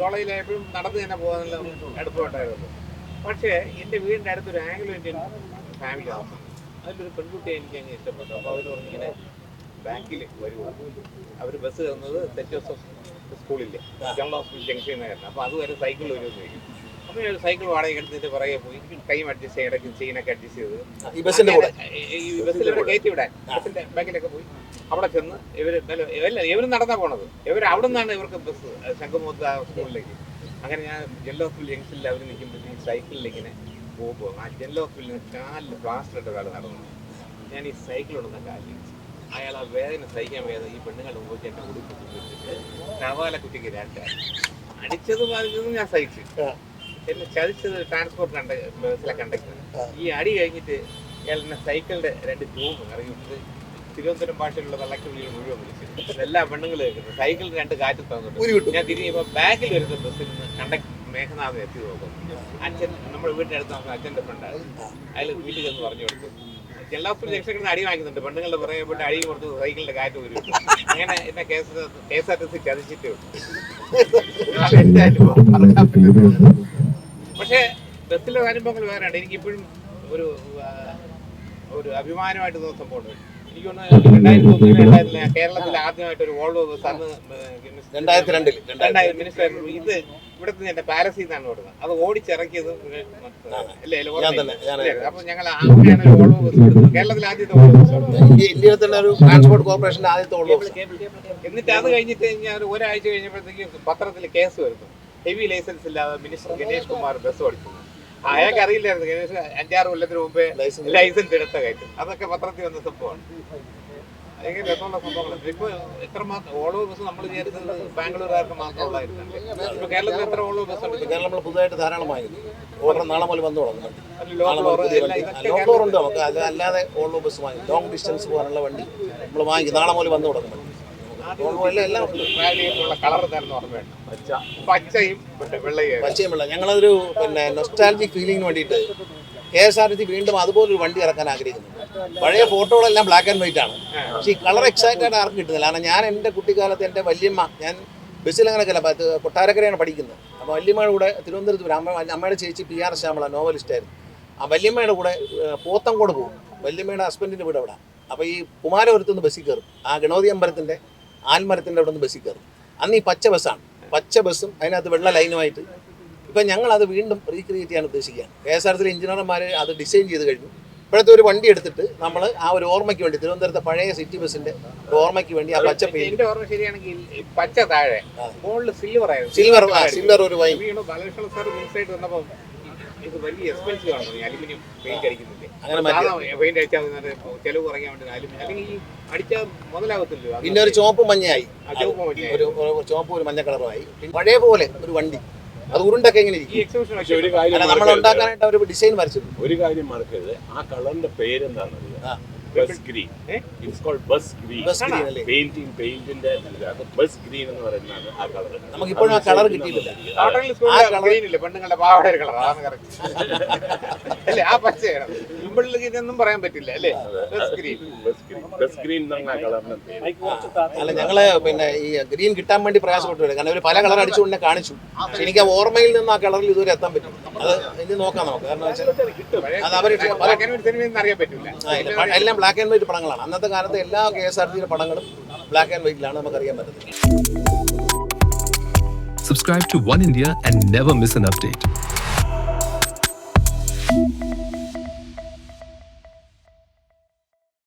കോളേജിലായപ്പോഴും നടന്ന് തന്നെ പോകാനുള്ള അടുപ്പമുണ്ടായിരുന്നു. പക്ഷേ എന്റെ വീടിന്റെ അടുത്തൊരു ആംഗ്ലോ ഇന്ത്യൻ ഫാമിലി താമസം അതിലൊരു പെൺകുട്ടിയെ എനിക്ക് അങ്ങ് ഇഷ്ടപ്പെട്ടു. അപ്പോൾ അവർ പറഞ്ഞിങ്ങനെ ബാങ്കിൽ വരുമോ അവർ ബസ് സെന്റ് ജോസഫ് സ്കൂളില്ലേ? ജനറൽ ഹോസ്പിറ്റൽ ജംഗ്ഷനിൽ അപ്പോൾ അതുവരെ സൈക്കിൾ വരുമെന്ന് ചോദിക്കും. അപ്പോൾ ഞാൻ സൈക്കിൾ വാടക എടുത്തിട്ട് പുറകെ പോയി. കൈയും അഡ്ജസ്റ്റ് ചെയ്ത് ഇടയ്ക്ക് ചെയിനൊക്കെ അഡ്ജസ്റ്റ് ചെയ്ത് ഈ ബസ്സിന്റെ കൂടെ. ഈ ബസ്സിൽ ഇവിടെ കയറ്റി വിടാൻ. ബസ്സിന്റെ ബാക്കിലൊക്കെ പോയി. അവിടെ ചെന്ന് ഇവർ നല്ല- അല്ല ഇവർ നടന്നാ പോണത്. ഇവർ അവിടെ നിന്നാണ് ഇവർക്ക് ബസ് ശംഖുമുഖത്ത് ആ സ്കൂളിലേക്ക്. അങ്ങനെ ഞാൻ ജെല്ലോ ഹോസ്പിറ്റൽ ജംഗ്ഷനിൽ അവർ നിൽക്കുമ്പോഴത്തേക്ക് സൈക്കിളിൽ ഇങ്ങനെ പോകുമ്പോൾ ആ ജെല്ലോ ഹോസ്പിറ്റലിൽ കാലിൽ പ്ലാസ്റ്റർ ഇട്ട ഒരാൾ നടന്നു ഞാൻ ഈ സൈക്കിൾ ഉണ്ടെന്ന കാലിൽ അയാൾ ആ വേദന സഹിക്കാൻ വേദന ഈ പെണ്ണുങ്ങളുടെ മുമ്പ് എന്നെ ഉടുപ്പിച്ചിട്ട് കവാല കുട്ടിക്ക് രണ്ടായി അടിച്ചത് പറഞ്ഞതും ഞാൻ സഹിച്ചു. എന്നെ ചതിച്ചത് ട്രാൻസ്പോർട്ട് കണ്ട ബസ്സിലെ കണ്ടക്ടർ ഈ അടി കഴിഞ്ഞിട്ട് ഇയാൾ എന്നെ സൈക്കിളിന്റെ രണ്ട് ട്യൂബ് ഇറങ്ങിയിട്ട് തിരുവനന്തപുരം ഭാഷയിലുള്ള തള്ളക്കുള്ളിൽ മുഴുവൻ വിളിച്ചു. എല്ലാ പെണ്ണുങ്ങളും കേൾക്കുന്നു. സൈക്കിളിന് രണ്ട് കാറ്റ് തന്നിട്ട് ഊരി ഞാൻ തിരിഞ്ഞപ്പോൾ ബാക്കിൽ വരുന്ന ബസ്സിൽ നിന്ന് കണ്ടക്ടർ മേഘനാഥൻ എത്തി നോക്കും. അച്ഛൻ നമ്മുടെ വീടിന്റെ അടുത്ത് നോക്കുന്ന അച്ഛന്റെ ഫ്രണ്ടാണ് അയാൾ വീട്ടിൽ ചെന്ന് പറഞ്ഞു കൊടുത്തു. എല്ലാ ജംഗ്ഷനിൽ അടി വാങ്ങിക്കുന്നുണ്ട് പെണ്ണുങ്ങളുടെ പുറകെ പോയിട്ട് അടി കൊടുത്ത് സൈക്കിളിന്റെ കാറ്റ് ഊരി അങ്ങനെ എന്നെ K S R T C ചതിച്ചിട്ടേ ഉള്ളൂ. പക്ഷേ ബസ്സിലെ അനുഭവങ്ങൾ വേറെയാണ് എനിക്കിപ്പോഴും ഒരു ഒരു അഭിമാനമായിട്ട് തോന്നുന്ന സംഭവമുണ്ട്. എനിക്ക് തോന്നുന്നു രണ്ടായിരത്തി ഒന്നിൽ കേരളത്തിൽ ആദ്യമായിട്ട് ഒരു വോൾവോ ബസ് അന്ന് രണ്ടായിരത്തി രണ്ടിൽ രണ്ടായിരത്തി മിനിസ്റ്റർ ഇത് ഇവിടുത്തെ എന്റെ പാലസിൽ നിന്നാണ് ഓടുന്നത് അത് ഓടിച്ചിറക്കിയത് അല്ലേ ഞാൻ തന്നെ ഞാൻ അപ്പൊ ഞങ്ങൾ അങ്ങനെയാണ് ഒരു വോൾവോ ബസ് എടുത്തത് കേരളത്തിൽ ആദ്യത്തെ വോൾവോ ബസ് എടുത്തത് തന്നെ ഒരു ട്രാൻസ്പോർട്ട് കോർപ്പറേഷന്റെ ആദ്യത്തെ എന്നിട്ട് അത് കഴിഞ്ഞിട്ട് ഞാൻ ഒരു ഒരാഴ്ച കഴിഞ്ഞപ്പോഴത്തേക്ക് പത്രത്തിൽ കേസ് വരുന്നു. ഹെവി ലൈസൻസ് ഇല്ലാതെ മിനിസ്റ്റർ ഗണേഷ് കുമാർ ബസ് ഓടിച്ചു അയാൾക്ക് അറിയില്ലായിരുന്നു. ഗണേഷ് അഞ്ചാറ് കൊല്ലത്തിന് മുമ്പേ ലൈസൻസ് എടുത്ത കാര്യം അതൊക്കെ പത്രത്തിൽ വന്ന സംഭവമാണ്. ഭയങ്കര രസമുള്ള സംഭവങ്ങളാണ്. ഇപ്പൊ എത്രമാത്രം ഓളോ ബസ് നമ്മൾ വിചാരിച്ചത് ബാംഗ്ലൂരുകാർക്ക് മാത്രം ഉള്ളായിരുന്നു ഇപ്പൊ കേരളത്തിൽ എത്ര ഓളോ ബസ് ഉണ്ട്? കേരളം നമ്മൾ പുതുതായിട്ട് ധാരാളമായി ഓർഡർ നാളെ മുതൽ വന്നു തുടങ്ങുന്നുണ്ട് നമുക്ക്. അല്ലാതെ ഓൾവോ ബസ് വാങ്ങി ലോങ് ഡിസ്റ്റൻസ് പോകാനുള്ള വണ്ടി നമ്മൾ വാങ്ങി. നാളെ മുതൽ വന്നു തുടങ്ങുന്നുണ്ട് എല്ലാം ഉണ്ട്. കളർ ഓർമ്മയുണ്ട്? പച്ചയും വെള്ളയും പച്ചയും വെള്ളം ഞങ്ങളൊരു പിന്നെ നൊസ്റ്റാലജിക് ഫീലിംഗിന് വേണ്ടിയിട്ട് കെ എസ് ആർ ടി വീണ്ടും വീണ്ടും അതുപോലൊരു വണ്ടി ഇറക്കാൻ ആഗ്രഹിക്കുന്നു. പഴയ ഫോട്ടോകളെല്ലാം ബ്ലാക്ക് ആൻഡ് വൈറ്റ് ആണ്. പക്ഷേ ഈ കളർ എക്സൈറ്റ് ആയിട്ട് ആർക്കും കിട്ടുന്നില്ല. കാരണം ഞാൻ എന്റെ കുട്ടിക്കാലത്ത് എന്റെ വല്യമ്മ ഞാൻ ബസ്സിൽ അല്ല കൊട്ടാരക്കരയാണ് പഠിക്കുന്നത്. അപ്പോൾ വല്യമ്മയുടെ കൂടെ തിരുവനന്തപുരത്ത് അമ്മ അമ്മയുടെ ചേച്ചി പി ആർ ശ്യാമള നോവലിസ്റ്റായിരുന്നു ആ വല്യമ്മയുടെ കൂടെ പോത്തം പോത്തങ്കോട് പോകും. വല്യമ്മയുടെ ഹസ്ബൻഡിന്റെ വീട് അവിടെ. അപ്പോൾ ഈ കുമാരപുരത്തുനിന്ന് ബസ്സിൽ കയറും. ആ ഗണപതി അമ്പലത്തിന്റെ ആൽമരത്തിന്റെ അവിടെ നിന്ന് ബസ്സിൽ കയറും. അന്ന് ഈ പച്ച ബസ്സാണ്. പച്ച ബസ്സും അതിനകത്ത് വെള്ള ലൈനുമായിട്ട്. ഇപ്പം ഞങ്ങൾ അത് വീണ്ടും റീക്രിയേറ്റ് ചെയ്യാൻ ഉദ്ദേശിക്കുകയാണ്. കെ എസ് ആർ സിയിലെ എഞ്ചിനീയർമാർ അത് ഡിസൈൻ ചെയ്ത് കഴിഞ്ഞു. ഇപ്പോഴത്തെ ഒരു വണ്ടി എടുത്തിട്ട് നമ്മൾ ആ ഒരു ഓർമ്മയ്ക്ക് വേണ്ടി തിരുവനന്തപുരത്തെ പഴയ സിറ്റി ബസ്സിന്റെ ഓർമ്മയ്ക്ക് വേണ്ടി ആ പച്ച എന്റെ ഓർമ്മ ശരിയാണെങ്കിൽ പച്ച താഴെ മുകളിൽ സിൽവർ ആയിരുന്നു. സിൽവർ സിൽവർ ഒരു വൈൻ വീണു ബാലകൃഷ്ണ സാർ മിക്സായിട്ട് വന്നപ്പോ ഇത് വലിയ എക്സ്പെൻസീവ് ആണ് അലുമിനിയം പെയിന്റ് പിന്നെ ഒരു ചുവപ്പ് മഞ്ഞയായി. ഒരു ചോപ്പ് ചുവപ്പ് ഒരു മഞ്ഞ കളറായി പിന്നെ പഴയ പോലെ ഒരു വണ്ടി. അത് ഉരുണ്ടൊക്കെ എങ്ങനെ ഈ ഇരിക്കും. എക്സിബിഷൻ ഒരു കാര്യം നമ്മൾ ഉണ്ടാക്കാനായിട്ട് അവർ ഡിസൈൻ വരച്ചു ഒരു കാര്യം മറക്കരുത്. ആ കളറിന്റെ പേരെന്താണെന്നറിയാം? ആ. Bus green? It's called bus green bus green അല്ലേ? പെയിന്റിംഗ് പെയിന്റിന്റെ ബസ് ഗ്രീൻ എന്ന് പറയുന്നതാണ് ആ കളർ നമുക്ക് ഇപ്പോഴും ആ കളർ കിട്ടിയില്ല പെണ്ണുങ്ങളുടെ പാവയുടെ കളർ അതാണ് കറക്റ്റ് അല്ലേ? ആ പച്ചയാണ് സിമ്പിളിൽ ഇതൊന്നും പറയാൻ പറ്റില്ല അല്ലേ? ബസ് ഗ്രീൻ ബസ് ഗ്രീൻ ആ കളറിന്റെ പേര്. അല്ല ഞങ്ങൾ പിന്നെ ഈ ഗ്രീൻ കിട്ടാൻ വേണ്ടി പ്രയാസപ്പെട്ടു വരും. കാരണം അവർ പല കളർ അടിച്ചുകൊണ്ട് കാണിച്ചു. പക്ഷെ എനിക്ക് ആ ഓർമ്മയിൽ നിന്ന് ആ കളറിൽ ഇതുവരെ എത്താൻ പറ്റും. അത് ഇനി നോക്കാം നമുക്ക്. കാരണം വെച്ചാൽ അത് അവർ പല ബ്ലാക്ക് ആൻഡ് വൈറ്റ് അറിയാൻ പറ്റില്ല എല്ലാം ബ്ലാക്ക് ആൻഡ് വൈറ്റ് പടങ്ങളാണ് അന്നത്തെ കാലത്ത് എല്ലാ കെ എസ് ആർ ടിയുടെ പടങ്ങളും ബ്ലാക്ക് ആൻഡ് വൈറ്റിലാണ് നമുക്കറിയാൻ പറ്റുന്നത് Subscribe to One India and never miss an update.